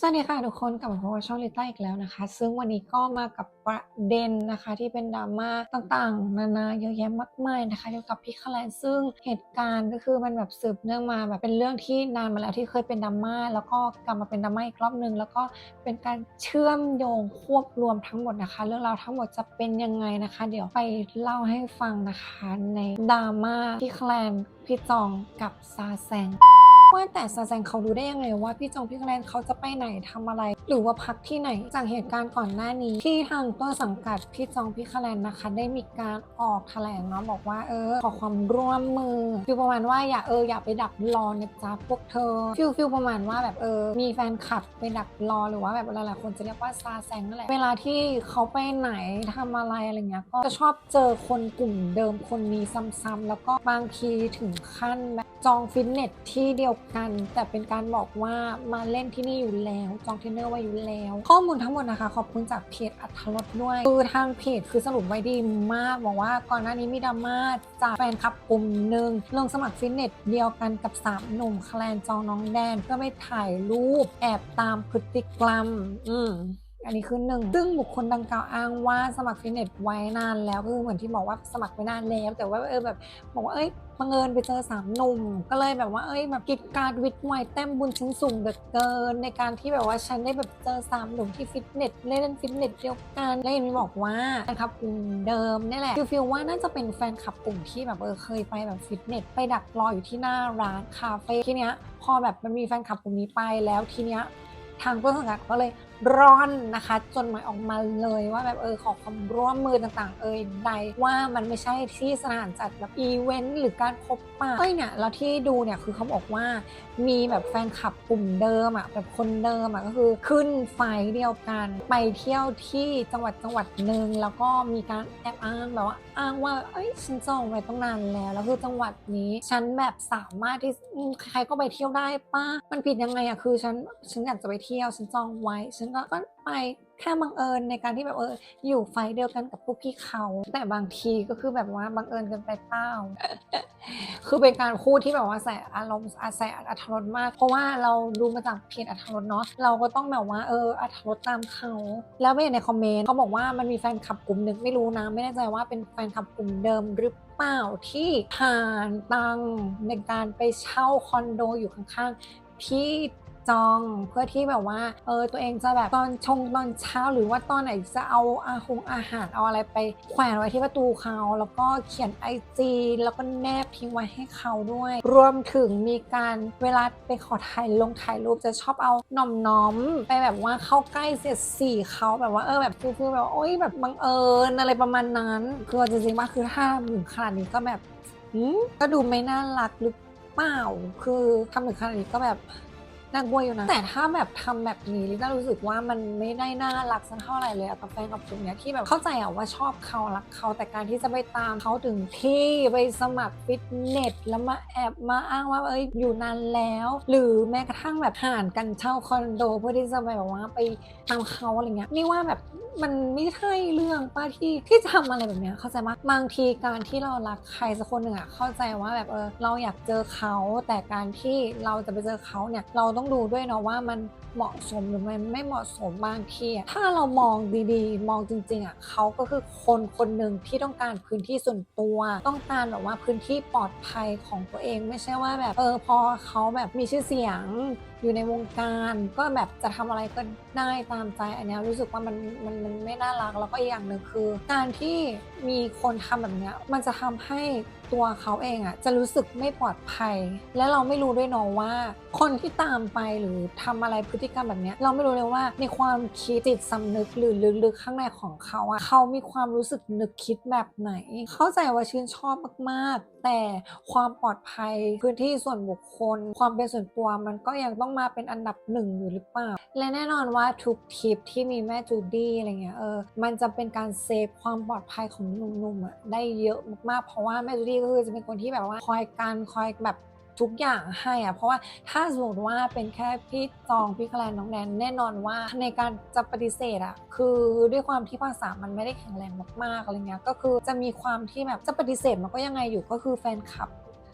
สวัสดีค่ะทุกคนกลับมาพบกับช่องลิต้าอีกแล้วนะคะ ซึ่งวันนี้ก็มากับประเด็นนะคะที่เป็นดราม่าต่างๆ นานาเยอะแยะมากมายนะคะเกี่ยวกับพี่คแลนซึ่งเหตุการณ์ก็คือมันแบบสืบเนื่องมาแบบเป็นเรื่องที่นานมาแล้วที่เคยเป็นดราม่าแล้วก็กลับมาเป็นดราม่าอีกรอบนึงแล้วก็เป็นการเชื่อมโยงควบรวมทั้งหมดนะคะ เรื่องราวทั้งหมดจะเป็นยังไงนะคะ เดี๋ยวไปเล่าให้ฟังนะคะในดราม่าพี่คแลนพี่จองกับซาแซง ว่าแต่ซาแซงเขารู้ได้ยังไงว่าพี่จงพี่แกลนเขาจะไปไหนทำอะไร หรือว่าพักที่ไหนจากเหตุการณ์ก่อนหน้านี้ ที่ทางต้นสังกัดพี่จองพี่แกลนนะคะ ได้มีการออกแถลงเนาะบอกว่าเออขอความร่วมมือฟิลประมาณว่าอย่าเอออย่าไปดักรอนะจ๊ะพวกเธอฟิลฟิลประมาณว่าแบบเออมีแฟนคลับไปดักรอหรือว่าแบบหลายๆคนจะเรียกว่าซาแซงนั่นแหละเวลาที่เขาไปไหนทำอะไรอะไรเงี้ยก็จะชอบเจอคนกลุ่มเดิมคนนี้ซ้ำๆแล้วก็บางทีถึงขั้นแบบจองฟิตเนสที่เดียวกัน แต่เป็นการบอกว่ามาเล่นที่นี่อยู่แล้วจองเทรนเนอร์ไว้อยู่แล้ว ข้อมูลทั้งหมดนะคะ ขอบคุณจากเพจอัธรสด้วยคือทางเพจคือสรุปไว้ดีมากบอกว่าก่อนหน้านี้มีดราม่าจากแฟนคลับกลุ่มหนึ่งลงสมัครฟิตเนสเดียวกันกับ3หนุ่มแคลนจองน้องแดนเพื่อไปถ่ายรูปแอบตามพฤติกรรม อืมอันนี้คือหนึ่งซึ่งบุคคลดังกล่าวอ้างว่าสมัครฟิตเนสไว้นานแล้วก็คือเหมือนที่บอกว่าสมัครไว้นานแล้ว แต่ว่าเออแบบบอกว่าเอ้ย บังเอิญไปเจอสามหนุ่มก็เลยแบบว่าเอ้ยแบบกิจการวิทย์ไวแต้มบุญชิ้นสูงเหลือเกิน ในการที่แบบว่าฉันได้แบบเจอสามหนุ่มที่ฟิตเนสเล่นฟิตเนสเดียวกันแล้วยังมีบอกว่าแฟนคลับกลุ่มเดิมนี่แหละฟิลฟิลว่าน่าจะเป็นแฟนคลับกลุ่มที่แบบเออเคยไปแบบฟิตเนสไปดักรออยู่ที่หน้าร้านคาเฟ่ทีเนี้ยพอแบบมันมีแฟนคลับกลุ่มนี้ไปแล้วทีเนี้ยทางต้นสังกัดก็เลย ร่อนนะคะ จนหมายออกมาเลยว่าแบบเออขอความร่วมมือต่างๆ เอ่ยใดว่ามันไม่ใช่ที่สถานจัดแบบอีเวนต์หรือการพบปะเอ้ยเนี่ยแล้วที่ดูเนี่ยคือเขาบอกว่ามีแบบแฟนคลับกลุ่มเดิมอะแบบคนเดิมอะก็คือขึ้นไฟเดียวกัน ไปเที่ยวที่จังหวัดจังหวัดหนึ่งแล้วก็มีการแอบอ้างแบบว่าอ้างว่าเอ้ยฉันจองไว้ตั้งนานแล้วแล้วคือจังหวัดนี้ฉันแบบสามารถที่ใครก็ไปเที่ยวได้ป้ามันผิดยังไงอะคือฉันฉันอยากจะไปเที่ยวฉันจองไว้ฉันก็ก็ไปแค่บังเอิญในการที่แบบเอออยู่ไฟเดียวกันกับพวกพี่เขา แต่บางทีก็คือแบบว่าบังเอิญกันไปเป้า คือเป็นการพูดที่แบบว่าใส่อารมณ์ใส่อัธรสมาก เพราะว่าเราดูมาจากเพจอัธรสเนาะเราก็ต้องแบบว่าเอออัธรสตามเขา แล้วไปในคอมเมนต์เขาบอกว่ามันมีแฟนคลับกลุ่มหนึ่งไม่รู้นะไม่แน่ใจว่าเป็นแฟนคลับกลุ่มเดิมหรือเปล่าที่ผ่านตังในการไปเช่าคอนโดอยู่ข้างๆที่ จอง เพื่อที่แบบว่าเออตัวเองจะแบบตอนชงตอนเช้า หรือว่าตอนไหนจะเอาอาหงอาหารเอาอะไรไปแขวนไว้ที่ประตูเขาแล้วก็เขียนไอจีแล้วก็แนบทิ้งไว้ให้เขาด้วย รวมถึงมีการเวลาไปขอถ่ายลงถ่ายรูปจะชอบเอาหน่อมน้อมไปแบบว่าเข้าใกล้เสียดสีเขาแบบว่าเออแบบคือแบบโอ๊ยแบบบังเอิญอะไรประมาณนั้นคือจริงๆว่าคือถ้าถึงขนาดนี้ก็แบบหืมก็ดูไม่น่ารักหรือเปล่า คือทำถึงขนาดนี้ก็แบบ น่ากลัวอยู่นะ แต่ถ้าแบบทำแบบนี้ลิต้ารู้สึกว่ามันไม่ได้น่ารักสักเท่าไหร่เลยอะกับแฟนกับจุ๋มเนี้ยที่แบบเข้าใจอะว่าชอบเขารักเขาแต่การที่จะไปตามเขาถึงที่ไปสมัครฟิตเนสแล้วมาแอบมาอ้างว่าเอ้ยอยู่นานแล้ว หรือแม้กระทั่งแบบห่านกันเช่าคอนโดเพื่อที่จะไปแบบว่าไปตามเขาอะไรเงี้ยนี่ว่าแบบ มันไม่ใช่เรื่องป้าที่ที่จะทำอะไรแบบเนี้ยเข้าใจไหมบางทีการที่เรารักใครสักคนหนึ่งอะเข้าใจว่าแบบเออเราอยากเจอเขา แต่การที่เราจะไปเจอเขาเนี่ยเราต้องดูด้วยเนาะว่ามันเหมาะสมหรือมันไม่เหมาะสมบางทีอะถ้าเรามองดีๆ มองจริงๆอะเขาก็คือคนคนหนึ่งที่ต้องการพื้นที่ส่วนตัว ต้องการแบบว่าพื้นที่ปลอดภัยของตัวเอง ไม่ใช่ว่าแบบเออพอเขาแบบมีชื่อเสียง อยู่ในวงการก็แบบจะทำอะไรก็ได้ตามใจอันนี้รู้สึกว่ามันมันมันไม่น่ารักแล้วก็อีกอย่างหนึ่งคือ การที่มีคนทำแบบเนี้ยมันจะทำให้ตัวเขาเองอะจะรู้สึกไม่ปลอดภัย และเราไม่รู้ด้วยเนาะว่า คนที่ตามไปหรือทำอะไรพฤติกรรมแบบเนี้ยเราไม่รู้เลยว่าในความคิดจิตสำนึกหรือลึกๆข้างในของเขาอะเขามีความรู้สึกนึกคิดแบบไหน เข้าใจว่าชื่นชอบมากๆ แต่ความปลอดภัยพื้นที่ส่วนบุคคล ความเป็นส่วนตัวมันก็ยังต้องมาเป็นอันดับหนึ่งอยู่หรือเปล่า และแน่นอนว่าทุกทริปที่มีแม่จูดี้อะไรเงี้ยเออมันจะเป็นการเซฟความปลอดภัยของหนุ่มๆอะได้เยอะมากๆ เพราะว่าแม่จูดี้ก็คือจะเป็นคนที่แบบว่าคอยการคอยแบบทุกอย่างให้อะเพราะว่าถ้าสมมติว่าเป็นแค่พี่จองพี่แคลนน้องแนนแน่นอนว่าในการจะปฏิเสธอะคือด้วยความที่ภาษามันไม่ได้แข็งแรงมากๆอะไรเงี้ยก็คือจะมีความที่แบบจะปฏิเสธมันก็ยังไงอยู่ก็คือแฟนคลับ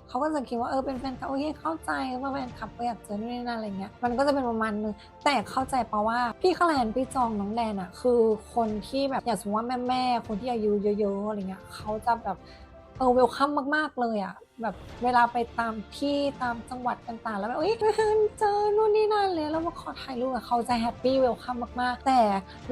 เขาก็จะคิดว่าเออเป็นแฟนเขาโอเคเข้าใจว่าแฟนคลับก็อยากเจอนู่นนี่นั่นอะไรเงี้ยมันก็จะเป็นประมาณนึงแต่เข้าใจเพราะว่าพี่คาแลนพี่จองน้องแดนอะคือคนที่แบบอย่างสมมติว่าแม่แม่คนที่อายุเยอะๆอะไรเงี้ยเขาจะแบบเออเวลคัมมากๆเลยอะ แบบเวลาไปตามที่ตามจังหวัดต่างๆ แล้วแบบเอ้ยเจอนู่นนี่นั่นเลยแล้วมาขอถ่ายรูปกับเขาจะแฮปปี้เวลคัมมากๆ แต่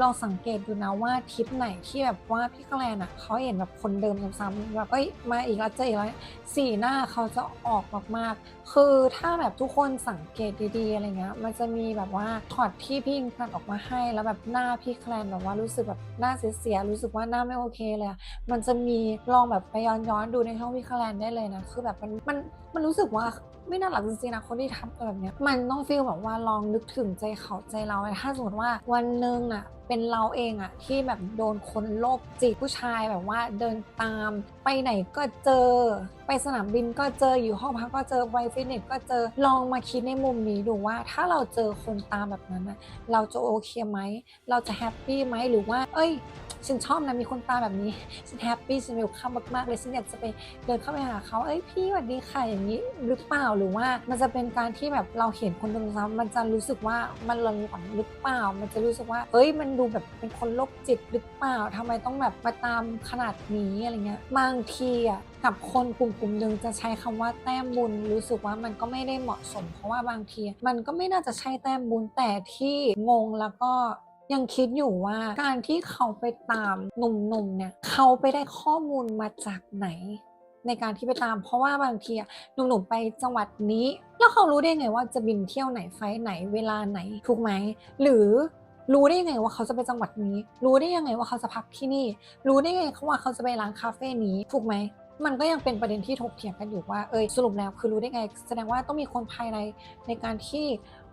ลองสังเกตดูนะว่าทริปไหนที่แบบว่าพี่คาแลนอะเขาเห็นแบบคนเดิมซ้ำๆแบบเอ้ยมาอีกแล้วเจออีกแล้วสีหน้าเขาจะออกมากๆ คือถ้าแบบทุกคนสังเกตดีๆอะไรเงี้ยมันจะมีแบบว่าช็อตที่พี่อิงตัดออกมาให้ แล้วแบบหน้าพี่แคลนแบบว่ารู้สึกแบบหน้าเสียๆรู้สึกว่าหน้าไม่โอเคเลยมันจะมีลองแบบไปย้อนๆดูในช่องพี่แคลนได้เลยนะคือแบบมันมันมันรู้สึกว่าไม่น่ารักจริงๆนะคนที่ทำแบบเนี้ยมันต้องฟีลแบบว่าลองนึกถึงใจเขาใจเราถ้าสมมติว่าวันหนึ่งอะเป็นเราเองอะที่แบบโดนคนโรคจิตผู้ชายแบบว่าเดินตาม ไปไหนก็เจอ ไปสนามบินก็เจออยู่ห้องพักก็เจอไปฟิตเนสก็เจอลองมาคิดในมุมนี้ดูว่า ถ้าเราเจอคนตามแบบนั้นนะเราจะโอเคไหมเราจะแฮปปี้ไหมหรือว่า เอ้ย ฉันชอบนะมีคนตาแบบนี้ ฉันแฮปปี้ฉันเวลคัมมากๆเลยฉันอยากจะไปเดินเข้าไปหาเขาเอ้ยพี่สวัสดีค่ะอย่างนี้หรือเปล่าหรือว่ามันจะเป็นการที่แบบเราเห็นคนเดินซ้ำมันจะรู้สึกว่ามันหลอนหรือเปล่า มันจะรู้สึกว่า เอ้ยมันดูแบบเป็นคนโรคจิตหรือเปล่าทำไมต้องแบบมาตามขนาดนี้อะไรเงี้ยบางทีอะกับคนกลุ่มกลุ่มหนึ่งจะใช้คำว่าแต้มบุญรู้สึกว่ามันก็ไม่ได้เหมาะสม เพราะว่าบางที มันก็ไม่น่าจะใช่แต้มบุญแต่ที่งงแล้วก็ ยังคิดอยู่ว่าการที่เขาไปตามหนุ่มๆเนี่ยเขาไปได้ข้อมูลมาจากไหน ในการที่ไปตาม เพราะว่าบางทีอะหนุ่มๆไปจังหวัดนี้ แล้วเขารู้ได้ไงว่าจะบินเที่ยวไหนไฟไหนเวลาไหนถูกไหมหรือรู้ได้ยังไงว่าเขาจะไปจังหวัดนี้ รู้ได้ยังไงว่าเขาจะพักที่นี่ รู้ได้ยังไงว่าเขาจะไปร้านคาเฟ่นี้ ถูกไหม มันก็ยังเป็นประเด็นที่ถกเถียงกันอยู่ว่า เอยสรุปแล้วคือรู้ได้ไง แสดงว่าต้องมีคนภายในในการที่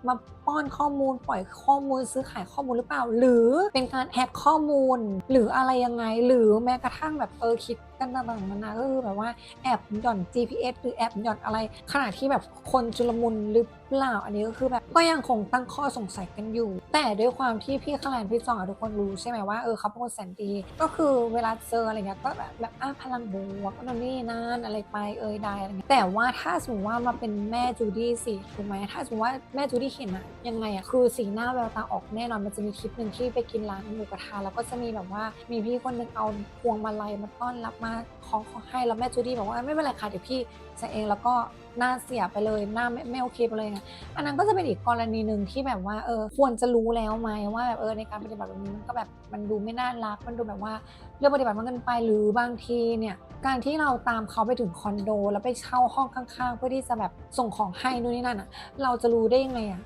มาป้อนข้อมูลปล่อยข้อมูลซื้อขายข้อมูลหรือเปล่า หรือเป็นการแฮกข้อมูล หรืออะไรยังไง หรือแม้กระทั่งแบบเออคิด กันต่างๆนานาก็คือแบบว่าแอบหย่อน GPS หรือแอบหย่อนอะไรขณะที่แบบคนจุลมุนหรือเปล่าอันนี้ก็คือแบบก็ยังคงตั้งข้อสงสัยกันอยู่ แต่ด้วยความที่พี่ขลานพี่จองอะทุกคนรู้ใช่ไหมว่าเออเขาเป็นคนแสนดี ก็คือเวลาเจออะไรเงี้ยก็แบบแบบอะพลังบวกนั่นนี่นั่นอะไรไปเอ่ยได้อะไรเงี้ยแต่ว่าถ้าสมมติว่ามาเป็นแม่จูดี้สิถูกไหมถ้าสมมติว่าแม่จูดี้เห็นอะยังไงอะคือสีหน้าแววตาออกแน่นอนมันจะมีคลิปหนึ่งที่ไปกินร้านหมูกระทะแล้วก็จะมีแบบว่ามีพี่คนหนึ่งเอาพวงมาลัยมาต้อนรับมาของขอให้แล้วแม่จูดี้บอกว่าไม่เป็นไรค่ะเดี๋ยวพี่จะเองแล้วก็หน้าเสียไปเลยหน้าไม่ไม่โอเคไปเลยไงอันนั้นก็จะเป็นอีกกรณีหนึ่งที่แบบว่าเออควรจะรู้แล้วไหมว่าแบบเออในการปฏิบัติแบบนี้มันก็แบบมันดูไม่น่ารักมันดูแบบว่าเรื่องปฏิบัติมันเกินไปหรือบางทีเนี่ยการที่เราตามเขาไปถึงคอนโด แล้วไปเช่าห้องข้างๆ เพื่อที่จะแบบส่งของให้นู่นนี่นั่นอะเราจะรู้ได้ยังไงอะ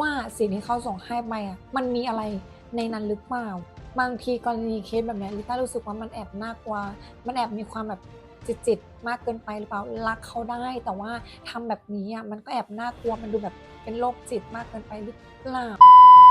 ว่าสิ่งที่เขาส่งให้ไปอะมันมีอะไรในนั้นหรือเปล่า บางทีกรณีเคสแบบนี้ลิต้ารู้สึกว่ามันแอบน่ากลัว มันแอบมีความแบบจิตจิตมากเกินไปหรือเปล่ารักเขาได้ แต่ว่าทำแบบนี้อะมันก็แอบน่ากลัวมันดูแบบเป็นโรคจิตมากเกินไปหรือเปล่า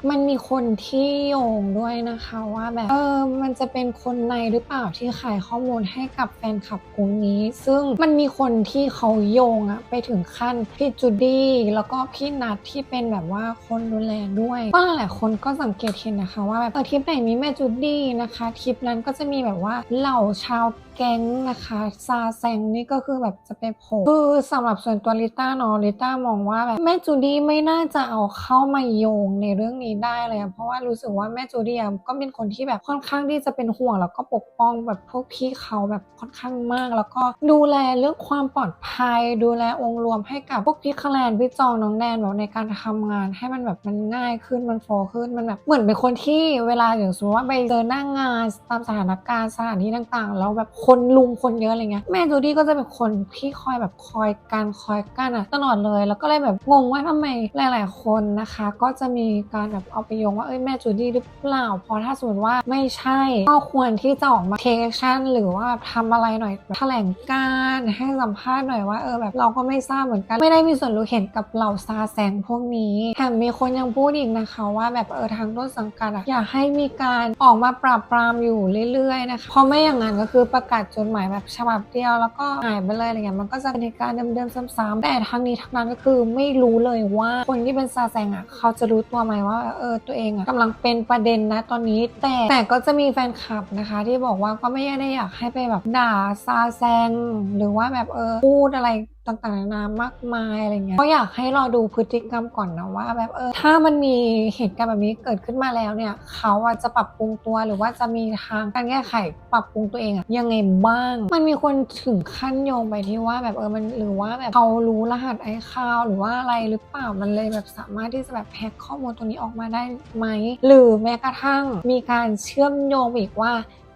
มันมีคนที่โยงด้วยนะคะว่าแบบเออมันจะเป็นคนในหรือเปล่าที่ขายข้อมูลให้กับแฟนคลับกลุ่มนี้ ซึ่งมันมีคนที่เขาโยงอะไปถึงขั้นพี่จูดี้แล้วก็พี่นัทที่เป็นแบบว่าคนดูแลด้วยก็หลายคนก็สังเกตเห็นนะคะ ว่าแบบเออทริปไหนมีแม่จูดี้นะคะทริปนั้นก็จะมีแบบว่าเหล่าชาวแก๊งนะคะซาแซงนี่ก็คือแบบจะไปโผล่คือสำหรับส่วนตัวลิต้าเนาะลิต้ามองว่าแบบแม่จูดี้ไม่น่าจะเอาเข้ามาโยงในเรื่องนี้ได้เลย เพราะว่ารู้สึกว่าแม่จูดี้ก็เป็นคนที่แบบค่อนข้างที่จะเป็นห่วงแล้วก็ปกป้องแบบพวกพี่เขาแบบค่อนข้างมาก แล้วก็ดูแลเรื่องความปลอดภัย ดูแลองค์รวมให้กับพวกพี่คลนพี่จองน้องแดนแบบในการทำงานให้มันแบบมันง่ายขึ้นมันโฟขึ้นมันแบบเหมือนเป็นคนที่เวลาอย่างสมมติว่าไปเจอหน้างงานตามสถานการณ์สถานที่ต่างๆ แล้วแบบคนลุมคนเยอะอะไรเงี้ยแม่จูดี้ก็จะเป็นคนที่คอยแบบคอยการคอยกั้นอะตลอดเลย แล้วก็เลยแบบงงว่าทำไมหลาย ๆ คนนะคะ ก็จะมีการแบบเอาไปโยงว่าเอ้ยแม่จูดี้หรือเปล่าเพราะถ้าสมมติว่าไม่ใช่ก็ควรที่จะออกมาเทคชั่นหรือว่าทำอะไรหน่อยแถลงการให้สัมภาษณ์หน่อยว่าเออแบบเราก็ไม่ทราบเหมือนกัน ไม่ได้มีส่วนรู้เห็นกับเหล่าซาแซงพวกนี้แถมมีคนยังพูดอีกนะคะว่าแบบเออทางต้นสังกัดอะอยากให้มีการออกมาปราบปรามอยู่เรื่อย ๆ นะคะเพราะไม่อย่างนั้นก็คือประกาศจดหมายแบบฉบับเดียวแล้วก็หายไปเลยอะไรเงี้ยมันก็จะเป็นการเดิมๆซ้ำๆแต่ทั้งนี้ทั้งนั้นก็คือไม่รู้เลยว่าคนที่เป็นซาแซงอะเขาจะรู้ตัวไหมว่าเออตัวเองอะกำลังเป็นประเด็นนะตอนนี้ แต่แต่ก็จะมีแฟนคลับนะคะ ที่บอกว่าก็ไม่ได้อยากให้ไปแบบด่าซาแซงหรือว่าแบบเออพูดอะไร ต่างๆนานามากมายอะไรเงี้ยก็อยากให้รอดูพฤติกรรมก่อนนะว่า แบบเออถ้ามันมีเหตุการณ์แบบนี้เกิดขึ้นมาแล้วเนี่ยเขาอะจะปรับปรุงตัวหรือว่าจะมีทางการแก้ไขปรับปรุงตัวเองอะยังไงบ้าง มันมีคนถึงขั้นโยงไปที่ว่าแบบเออมันหรือว่าแบบเขารู้รหัสไอคาวหรือว่าอะไรหรือเปล่ามันเลยแบบสามารถที่จะแบบแฮกข้อมูลตัวนี้ออกมาได้ไหมหรือแม้กระทั่งมีการเชื่อมโยงอีกว่า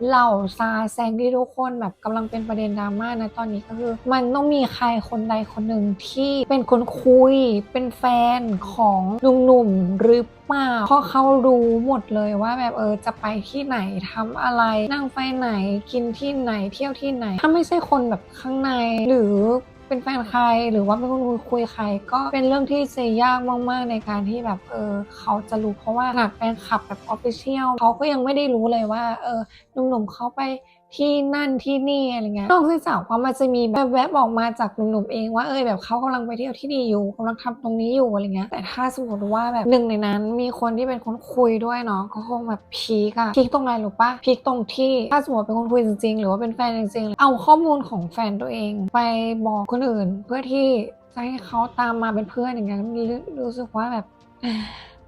เหล่าซาแซงที่ทุกคนแบบกำลังเป็นประเด็นดราม่านะตอนนี้ก็คือ มันต้องมีใครคนใดคนหนึ่งที่เป็นคนคุย เป็นแฟนของหนุ่มๆหรือเปล่าเพราะเขารู้หมดเลยว่าแบบเออจะไปที่ไหนทำอะไร นั่งไฟไหนกินที่ไหนเที่ยวที่ไหน ถ้าไม่ใช่คนแบบข้างในหรือ เป็นแฟนใครหรือว่าเป็นคนคุยใคร ก็เป็นเรื่องที่เซยากมาก ๆ ในการที่แบบเออเขาจะรู้เพราะว่าขนาดแฟนคลับแบบออฟฟิเชียลเขาก็ยังไม่ได้รู้เลยว่าเออหนุ่มๆเขาไป ที่นั่นที่นี่อะไรเงี้ยนอกจากว่ามันจะมีแบบแวบออกมาจากหนุ่มๆเองว่าเออแบบเขากำลังไปเที่ยวที่นี่อยู่กำลังทำตรงนี้อยู่อะไรเงี้ยแต่ถ้าสมมติว่าแบบหนึ่งในนั้น มีคนที่เป็นคนคุยด้วยเนาะก็คงแบบพีกอะพีกตรงไหนหรือปะพีกตรงที่ถ้าสมมติเป็นคนคุยจริงๆ หรือว่าเป็นแฟนจริงๆเอาข้อมูลของแฟนตัวเอง ไปบอกคนอื่น เพื่อที่จะให้เขาตามมาเป็นเพื่อนอย่างเงี้ยรู้สึกว่าแบบ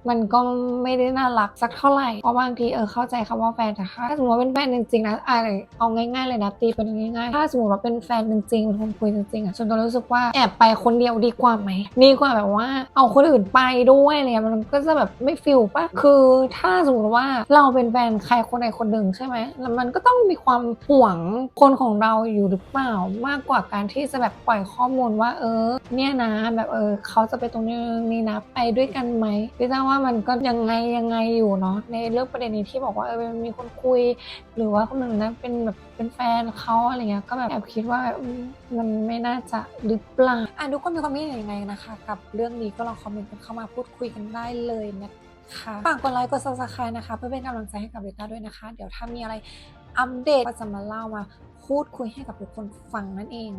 มันก็ไม่ได้น่ารักสักเท่าไหร่ เพราะบางทีเออเข้าใจคำว่าแฟนแต่ถ้าสมมติว่าเป็นแฟนจริงๆนะอะเอาง่ายๆเลยนะตีเป็นง่ายๆ ถ้าสมมติว่าเป็นแฟนจริงๆเป็นคนคุยจริงๆอะจนตัวรู้สึกว่าแอบไปคนเดียวดีกว่าไหมดีกว่าแบบว่า เอาคนอื่นไปด้วยอะไรเลยมันก็จะแบบไม่ฟิลปะคือถ้าสมมติว่าเราเป็นแฟนใครคนใดคนหนึ่งใช่ไหมแล้วมันก็ต้องมีความห่วงคนของเราอยู่หรือเปล่ามากกว่าการที่จะแบบปล่อยข้อมูลว่า เออ เนี่ยนะแบบเออเขาจะไปตรงนี้นี่นะไปด้วยกันไหมพี่จ้าว่ามันก็ยังไงยังไงอยู่เนาะในเรื่องประเด็นนี้ที่บอกว่าเออมีคนคุย หรือว่าคนหนึ่งนั้นเป็นแบบเป็นแฟนเขาอะไรเงี้ยก็แบบแอบคิดว่ามันไม่น่าจะหรือเปล่าอะทุกคนมีความคิดเห็นยังไงนะคะ กับเรื่องนี้ก็ลองคอมเมนต์กันเข้ามาพูดคุยกันได้เลยนะคะฝากกดไลค์กด subscribe นะคะ เพื่อเป็นกำลังใจให้กับเบต้าด้วยนะคะ เดี๋ยวถ้ามีอะไรอัปเดตก็จะมาเล่ามาพูดคุยให้กับทุกคนฟังนั่นเอง